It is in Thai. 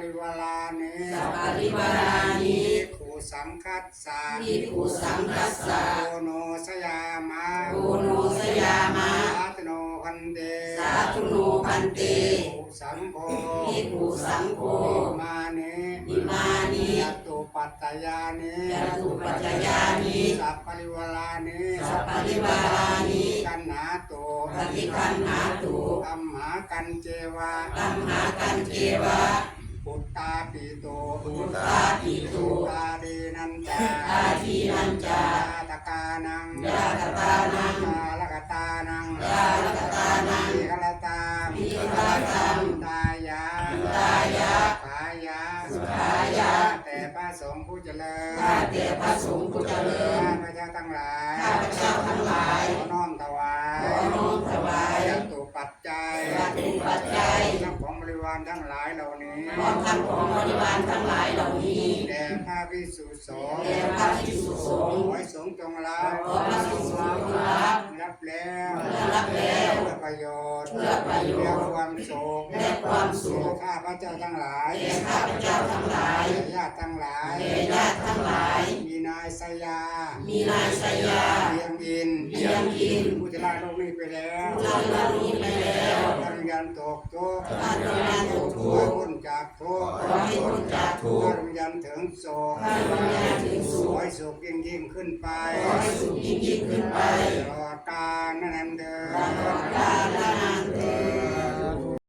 ริวารานิสัพปริวารานิภิกขุสังคัสสะภิกขุสังคัสสะโอโนสยามะโอโนสยามะสาธโนพันเตสาธุโนพันเตภิกขุสังโฆภิกขุสังโฆอิมานิอิมานิจตุปัตตยานิจตุปัจจยานิสัพปริวารานิสัพปริวารานิกันหาโตปฏิคันหาตุอัมหากันเจวะตัมหากันเจวะ ปุตตาปิโตปุตตาปิตุตาดีนันจาอาทีนันจาตกานังยาตตานังยาลกตานังยาลกตานังวิคลตามวิคลตังตายาตายะขายาสุขายะแต่พระสงฆ์ผู้เจริญข้าแต่พระสงฆ์ผู้เจริญข้าพระเจ้าทั้งหลายข้าพเจ้าทั้งหลายขอน้อมถวายขอน้อมถวายจตุปัจจัยจตุปัจจัยทั้งของบริ วารทั้งหลายเหล่านี้พร้อมทั้งของบริวารทั้งหลายเหล่านี้แด่พระพิสุสงฆ์แด่พระภิกษุสงฆ์ขอให้สงฆ์จงรับขอพระภิกษุสงฆ์จงรับรับแล้วรับแล้วเพื่อประโยชน์เพื่อประโยชน์และความสุขและความสุขแก่ข้าพระเจ้าทั้งหลายแก่ข้าพเจ้าทั้งหลายแก่ญาติทั้งหลายแก่ญาติทั้งหลาย มีนายสยา มีนายสยาเพียงอินเพียงอินผู้จะลาโลกนี้ไปแล้วผู้จะลาโลกนี้ไปแล้วท่าน ยันตกโจขันยันตกทุกข์ให้พ้นจากทุกข์ขอให้พ้นจากทุกข์ขให้ยันถึงสุขขอให้ยันถึงสวยสุขยิ่งยิ่งขึ้นไปสุขยิ่งยิ่งขึ้นไปรอการนั่นเด้อตอดกาลนั่น